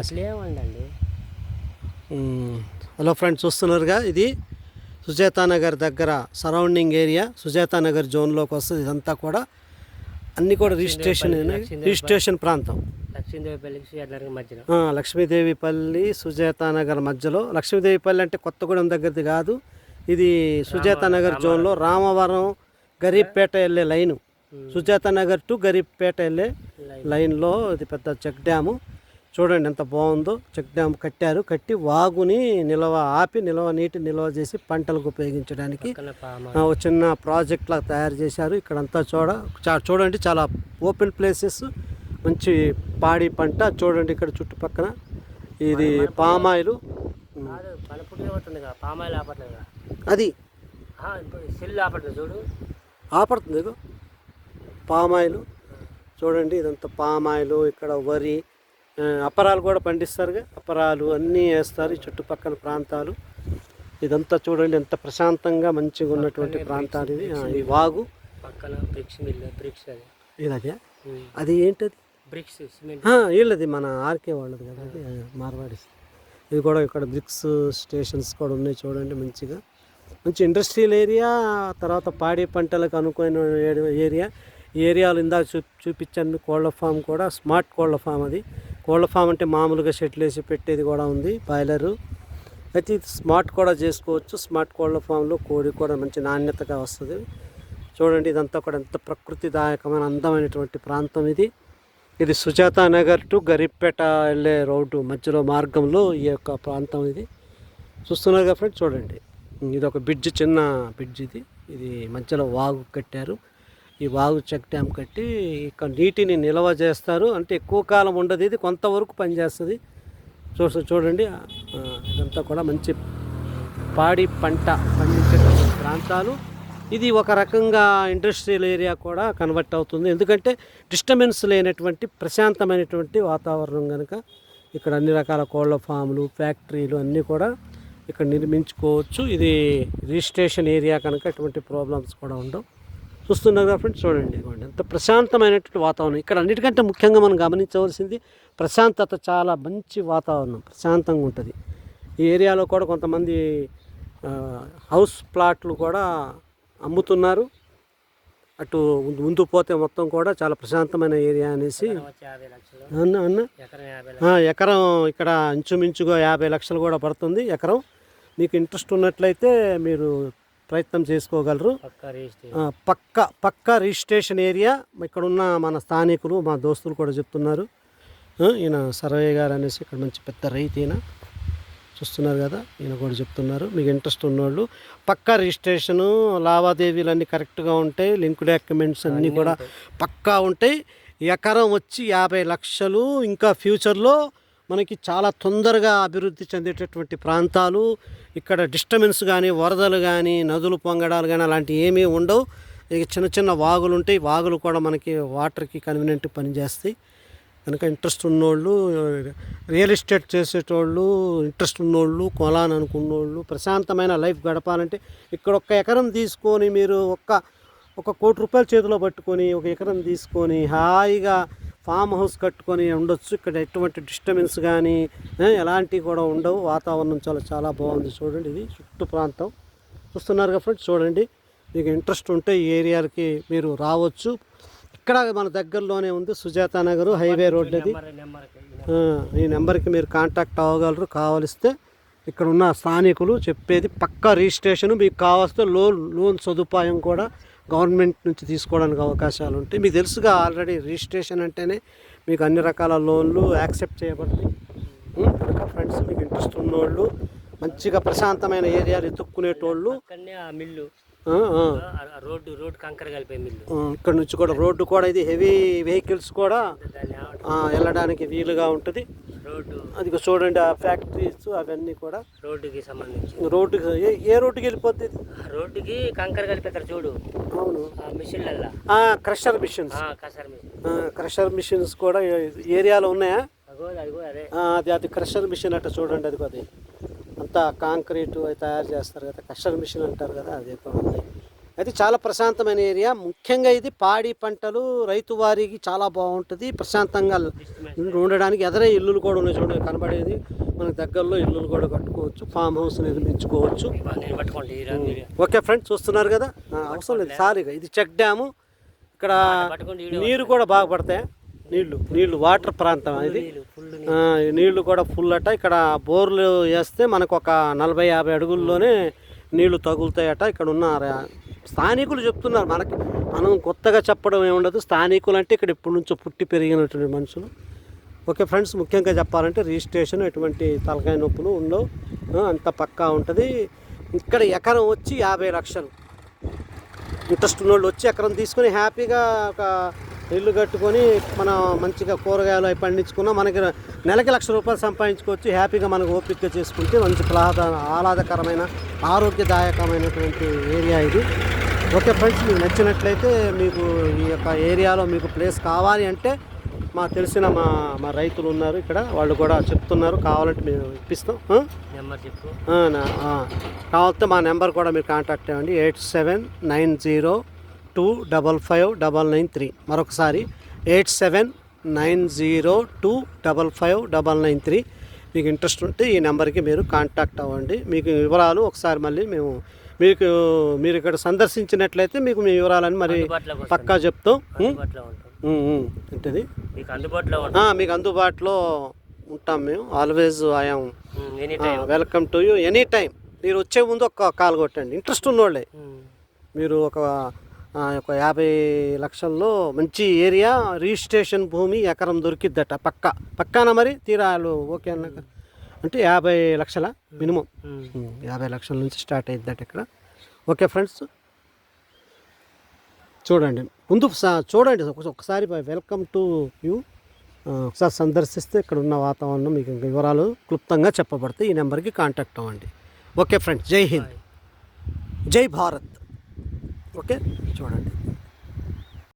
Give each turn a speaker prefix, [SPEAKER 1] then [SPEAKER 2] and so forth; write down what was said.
[SPEAKER 1] అసలు.
[SPEAKER 2] Hello friends చూస్తున్నారుగా ఇది? సుజాతా నగర్ దగ్గర సరౌండింగ్ ఏరియా సుజాతా నగర్ జోన్లోకి వస్తుంది ఇదంతా కూడా. అన్నీ కూడా రిజిస్ట్రేషన్ రిజిస్ట్రేషన్ ప్రాంతం.
[SPEAKER 1] మధ్యలో.
[SPEAKER 2] లక్ష్మీదేవిపల్లి సుజాతా నగర్ మధ్యలో. లక్ష్మీదేవిపల్లి అంటే కొత్తగూడెం దగ్గరది కాదు. ఇది సుజాతా నగర్ జోన్లో రామవరం. గరీబ్పేట వెళ్ళే లైను. సుజాతా నగర్ టు గరీబ్పేట వెళ్ళే లైన్లో ఇది పెద్ద చెక్ డ్యాము. చూడండి ఎంత బాగుందో. చెక్ డ్యామ్ కట్టారు. కట్టి వాగుని నిల్వ ఆపి నిల్వ నీటి నిల్వ చేసి పంటలకు ఉపయోగించడానికి ఒక చిన్న ప్రాజెక్ట్ లాగా తయారు చేశారు. ఇక్కడంతా చూడ చూడండి చాలా ఓపెన్ ప్లేసెస్. మంచి పాడి పంట. చూడండి ఇక్కడ చుట్టుపక్కల ఇది పామాయిలు. అది. ఆపడుతుంది పామాయిలు. చూడండి ఇదంతా పామాయిలు ఇక్కడ వరి ఆ, అపరాలు కూడా పండిస్తారుగా. అపరాలు అన్నీ వేస్తారు ఈ చుట్టుపక్కల ప్రాంతాలు. ఇదంతా చూడండి ఎంత ప్రశాంతంగా మంచిగా ఉన్నటువంటి ప్రాంతాలు ఇది ఈ వాగు.
[SPEAKER 1] పక్కన బ్రిక్స్ బ్రిక్స్ అది.
[SPEAKER 2] ఇది అదే? అది ఏంటది?
[SPEAKER 1] బ్రిక్స్
[SPEAKER 2] వీళ్ళది మన ఆర్కే వాళ్ళది కదా అది ఆ, మార్వాడిస్ ఇది కూడా ఇక్కడ బ్రిక్స్ స్టేషన్స్ కూడా ఉన్నాయి చూడండి మంచిగా. మంచి ఇండస్ట్రియల్ ఏరియా తర్వాత పాడి పంటలకు అనుకూలమైన ఏ- ఏరియా ఏరియాలో ఇందాక చూ చూపించాను కోళ్ళ ఫామ్ కూడా స్మార్ట్ కోళ్ళ ఫామ్ అది. కోళ్ళ ఫామ్ అంటే మామూలుగా షెట్లు వేసి పెట్టేది కూడా ఉంది బాయిలరు. అయితే ఇది స్మార్ట్ కూడా చేసుకోవచ్చు. స్మార్ట్ కోళ్ళ ఫామ్లో కోడి కూడా మంచి నాణ్యతగా వస్తుంది. చూడండి ఇదంతా కూడా ఎంత ప్రకృతిదాయకమైన అందమైనటువంటి ప్రాంతం ఇది. ఇది సుజాత నగర్ టు గరీబ్పేట వెళ్ళే రోడ్డు మధ్యలో మార్గంలో ఈ యొక్క ప్రాంతం ఇది. చూస్తున్నారు కదా ఫ్రెండ్స్ చూడండి. ఇది ఒక బ్రిడ్జ్ చిన్న బ్రిడ్జ్ ఇది. ఇది మధ్యలో వాగు కట్టారు. ఈ వాగు చెక్ డ్యామ్ కట్టి ఇక్కడ నీటిని నిల్వ చేస్తారు. అంటే ఎక్కువ కాలం ఉండదు ఇది కొంతవరకు పనిచేస్తుంది. చూ చూడండి. ఇదంతా కూడా మంచి పాడి పంట పండించే ప్రాంతాలు. ఇది ఒక రకంగా ఇండస్ట్రియల్ ఏరియా కూడా కన్వర్ట్ అవుతుంది. ఎందుకంటే డిస్టర్బెన్స్ లేనటువంటి ప్రశాంతమైనటువంటి వాతావరణం కనుక ఇక్కడ అన్ని రకాల కోళ్ళ ఫామ్లు ఫ్యాక్టరీలు అన్నీ కూడా ఇక్కడ నిర్మించుకోవచ్చు. ఇది రిజిస్ట్రేషన్ ఏరియా కనుక ఎటువంటి ప్రాబ్లమ్స్ కూడా ఉండవు. చూస్తున్నారు కదా ఫ్రెండ్స్ చూడండి ఇదిగోండి ఎంత ప్రశాంతమైనటువంటి వాతావరణం. ఇక్కడ అన్నిటికంటే ముఖ్యంగా మనం గమనించవలసింది ప్రశాంతత చాలా మంచి వాతావరణం. ప్రశాంతంగా ఉంటుంది. ఈ ఏరియాలో కూడా కొంతమంది హౌస్ ప్లాట్లు కూడా అమ్ముతున్నారు. అటు ముందు- పోతే మొత్తం కూడా చాలా ప్రశాంతమైన ఏరియా అనేసి. అన్న అన్న?
[SPEAKER 1] ఎకరం
[SPEAKER 2] ఇక్కడ ఇంచుమించుగా యాభై లక్షలు కూడా పడుతుంది ఎకరం. మీకు ఇంట్రెస్ట్ ఉన్నట్లయితే మీరు ప్రయత్నం చేసుకోగలరు.
[SPEAKER 1] పక్క
[SPEAKER 2] పక్క రిజిస్ట్రేషన్ ఏరియా ఇక్కడ ఉన్న మన స్థానికులు మా దోస్తులు కూడా చెప్తున్నారు. ఈయన సర్వయ్య గారు అనేసి ఇక్కడ మంచి పెద్ద రైతు ఈయన. చూస్తున్నారు కదా ఈయన కూడా చెప్తున్నారు. మీకు ఇంట్రెస్ట్ ఉన్నవాళ్ళు పక్కా రిజిస్ట్రేషను లావాదేవీలు అన్నీ కరెక్ట్గా ఉంటాయి లింక్ డాక్యుమెంట్స్ అన్నీ కూడా పక్కా ఉంటాయి. ఎకరం వచ్చి యాభై లక్షలు ఇంకా ఫ్యూచర్లో మనకి చాలా తొందరగా అభివృద్ధి చెందేటటువంటి ప్రాంతాలు ఇక్కడ డిస్టర్బెన్స్ కానీ వరదలు కానీ నదులు పొంగడాలు కానీ అలాంటివి ఏమీ ఉండవు. ఇక చిన్న చిన్న వాగులు ఉంటాయి. వాగులు కూడా మనకి వాటర్కి కన్వీనియంట్ పనిచేస్తాయి. కనుక ఇంట్రెస్ట్ ఉన్నోళ్ళు రియల్ ఎస్టేట్ చేసేటోళ్ళు ఇంట్రెస్ట్ ఉన్నోళ్ళు కొలాన్ అనుకున్నోళ్ళు ప్రశాంతమైన లైఫ్ గడపాలంటే ఇక్కడ ఒక్క ఎకరం తీసుకొని మీరు ఒక్క ఒక కోటి రూపాయలు చేతిలో పట్టుకొని ఒక ఎకరం తీసుకొని హాయిగా ఫామ్ హౌస్ కట్టుకొని ఉండొచ్చు. ఇక్కడ ఎటువంటి డిస్టర్బెన్స్ కానీ ఎలాంటివి కూడా ఉండవు. వాతావరణం చాలా చాలా బాగుంది చూడండి. ఇది చుట్టూ ప్రాంతం. చూస్తున్నారు కదా ఫ్రెండ్స్ చూడండి. మీకు ఇంట్రెస్ట్ ఉంటే ఈ ఏరియాకి మీరు రావచ్చు. ఇక్కడ మన దగ్గరలోనే ఉంది సుజాత నగర్ హైవే రోడ్ అది. ఈ నెంబర్కి మీరు కాంటాక్ట్ అవ్వగలరు. కావలిస్తే ఇక్కడ ఉన్న స్థానికులు చెప్పేది పక్కా రిజిస్ట్రేషన్. మీకు కావలిస్తే లోన్ లోన్ సదుపాయం కూడా గవర్నమెంట్ నుంచి తీసుకోవడానికి అవకాశాలు ఉంటాయి మీకు తెలుసుగా ఆల్రెడీ రిజిస్ట్రేషన్ అంటేనే మీకు అన్ని రకాల లోన్లు యాక్సెప్ట్ చేయబడతాయి. కనుక ఫ్రెండ్స్ మీకు ఇంట్రెస్ట్ ఉన్నోళ్ళు మంచిగా ప్రశాంతమైన ఏరియాలు ఎత్తుక్కునేటోళ్ళు
[SPEAKER 1] మిల్లు. రోడ్డు రోడ్డు కంకర కలిపే మిల్లు.
[SPEAKER 2] ఉం, ఇక్కడ నుంచి కూడా రోడ్డు కూడా ఇది హెవీ వెహికల్స్ కూడా వెళ్ళడానికి వీలుగా ఉంటుంది. అది చూడండి ఆ ఫ్యాక్టరీస్ అవన్నీ కూడా.
[SPEAKER 1] రోడ్డుకి సంబంధించి.
[SPEAKER 2] రోడ్డుకి ఏ రోడ్డుకి?
[SPEAKER 1] ఆ రోడ్డుకి కంకర కలిపేస్తారు చూడు.
[SPEAKER 2] అవును.
[SPEAKER 1] ఆ మిషన్లల్లా.
[SPEAKER 2] ఆ, క్రషర్ మిషన్స్. క్రషర్ మిషన్స్ కూడా ఏరియాలో ఉన్నాయా?
[SPEAKER 1] అదే.
[SPEAKER 2] అది క్రషర్ మిషన్ అట్ట చూడండి అది అది. అంతా కాంక్రీట్ తయారు చేస్తారు కదా క్రషర్ మిషన్ అంటారు కదా అది కూడా ఉంది. అయితే చాలా ప్రశాంతమైన ఏరియా. ముఖ్యంగా ఇది పాడి పంటలు రైతు వారికి చాలా బాగుంటుంది. ప్రశాంతంగా ఉండడానికి ఎదరే ఇల్లులు కూడా ఉన్నాయి చూడండి కనబడేది. మనకి దగ్గరలో ఇల్లులు కూడా కట్టుకోవచ్చు ఫామ్ హౌస్ నిర్మించుకోవచ్చు ఓకే ఫ్రెండ్స్ చూస్తున్నారు కదా? అవసరం లేదు సారీగా ఇది చెక్ డ్యాము. ఇక్కడ నీరు కూడా బాగా పడతాయి. నీళ్ళు నీళ్ళు వాటర్ ప్రాంతం ఇది. ఈ నీళ్ళు కూడా ఫుల్ అట. ఇక్కడ బోర్లు వేస్తే మనకు ఒక నలభై యాభై అడుగుల్లోనే నీళ్ళు తగులుతాయట. ఇక్కడ ఉన్న స్థానికులు చెప్తున్నారు. మనకి మనం కొత్తగా చెప్పడం ఏముండదు స్థానికులు అంటే ఇక్కడ ఇప్పటి నుంచో పుట్టి పెరిగినటువంటి మనుషులు. ఓకే ఫ్రెండ్స్ ముఖ్యంగా చెప్పాలంటే రిజిస్ట్రేషన్ ఎటువంటి తలకాయ నొప్పులు ఉండవు. అంత పక్కా ఉంటుంది. ఇక్కడ ఎకరం వచ్చి యాభై లక్షలు. ఇంట్రెస్ట్ ఉన్నోళ్ళు వచ్చి ఎకరం తీసుకొని హ్యాపీగా ఒక ఇల్లు కట్టుకొని మనం మంచిగా కూరగాయలు అవి పండించుకున్నా మనకి నెలకి లక్ష రూపాయలు సంపాదించుకోవచ్చు. హ్యాపీగా మనకు ఓపిక చేసుకుంటే మంచి ప్లాద ఆహ్లాదకరమైన ఆరోగ్యదాయకమైనటువంటి ఏరియా ఇది. ఓకే ఫ్రెండ్స్ మీకు నచ్చినట్లయితే మీకు ఈ యొక్క ఏరియాలో మీకు ప్లేస్ కావాలి అంటే మా తెలిసిన మా మా రైతులు ఉన్నారు ఇక్కడ. వాళ్ళు కూడా చెప్తున్నారు కావాలంటే మేము ఇప్పిస్తాం?
[SPEAKER 1] నెంబర్ చెప్పు.
[SPEAKER 2] కావాలంటే మా నెంబర్ కూడా మీరు కాంటాక్ట్ అవ్వండి eight seven nine zero two double five double nine three. మరొకసారి eight seven nine zero two double five double nine three. మీకు ఇంట్రెస్ట్ ఉంటే ఈ నెంబర్కి మీరు కాంటాక్ట్ అవ్వండి. మీకు వివరాలు ఒకసారి మళ్ళీ మేము మీకు మీరు ఇక్కడ సందర్శించినట్లయితే మీకు మీ వివరాలని మరి. పక్కా చెప్తాం. ఏంటది?
[SPEAKER 1] మీకు అందుబాటులో ఉంటాం.
[SPEAKER 2] మేము. Always I'm welcome to you any time మీరు వచ్చే ముందు ఒక కాల్ కొట్టండి. ఇంట్రెస్ట్ ఉన్నోళ్ళే. మీరు ఒక ఒక యాభై లక్షల్లో మంచి ఏరియా రిజిస్ట్రేషన్ భూమి ఎకరం దొరికిద్దట పక్క. పక్కానా మరి? తీరాలు ఓకే అన్నాక. అంటే యాభై లక్షల మినిమం. యాభై లక్షల నుంచి స్టార్ట్ అయిద్దట ఇక్కడ. Okay friends. చూడండి. ముందు సా- చూడండి ఒక- ఒకసారి వెల్కమ్ టు యూ. ఒకసారి సందర్శిస్తే ఇక్కడ ఉన్న వాతావరణం మీకు వివరాలు క్లుప్తంగా చెప్పబడతాయి. ఈ నెంబర్కి కాంటాక్ట్ అవ్వండి. ఓకే ఫ్రెండ్స్ జై హింద్. జై భారత్. ఓకే? చూడండి.